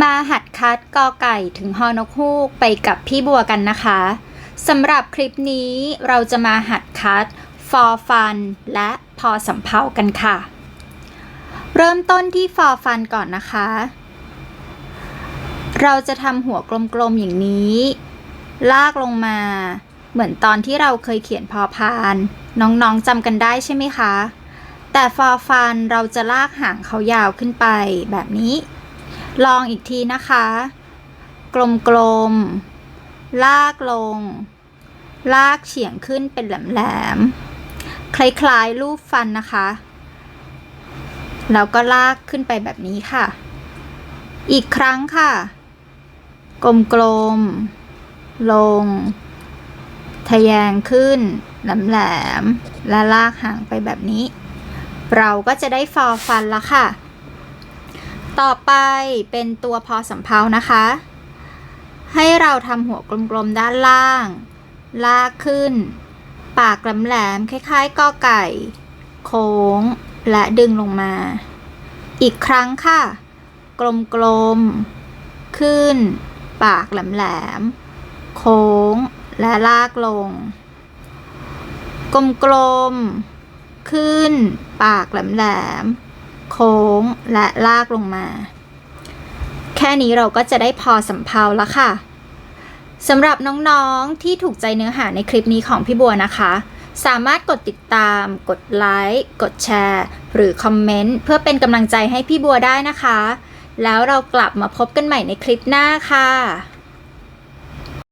มาหัดคัดกอไก่ถึงฮอนกฮูกไปกับพี่บัวกันนะคะสำหรับคลิปนี้เราจะมาหัดคัด for fun และพอสำเพากันค่ะ เริ่มต้นที่ for fun ก่อนนะคะ เราจะทำหัวกลมๆอย่างนี้ ลากลงมา เหมือนตอนที่เราเคยเขียนพอพาน น้องๆจำกันได้ใช่ไหมคะ แต่ for fun เราจะลากหางเขายาวขึ้นไปแบบนี้ ลองอีกทีนะคะ กลมๆลากลง ลากเฉียงขึ้นเป็นแหลมๆ คล้ายๆรูปฟันนะคะ แล้วก็ลากขึ้นไปแบบนี้ค่ะ อีกครั้งค่ะ กลมๆลง ทะแยงขึ้นแหลมๆและลากห่างไปแบบนี้ เราก็จะได้ฟอร์ฟันแล้วค่ะ ต่อไปเป็นตัวพอสำเพานะคะ ให้เราทำหัวกลมๆด้านล่าง ลากขึ้น ปากแหลมๆคล้ายๆกอไก่ โค้ง และดึงลงมา อีกครั้งค่ะ กลมๆ ขึ้น ปากแหลมๆ โค้ง และลากลง กลมๆ ขึ้น ปากแหลมๆ โค้งและลากลงมา แค่นี้เราก็จะได้พอสำเพาแล้วค่ะสำหรับน้องๆที่ถูกใจเนื้อหาในคลิปนี้ของพี่บัวนะคะ สามารถกดติดตาม กดไลค์กดแชร์ หรือคอมเมนต์เพื่อเป็นกำลังใจให้พี่บัวได้นะคะ แล้วเรากลับมาพบกันใหม่ในคลิปหน้าค่ะ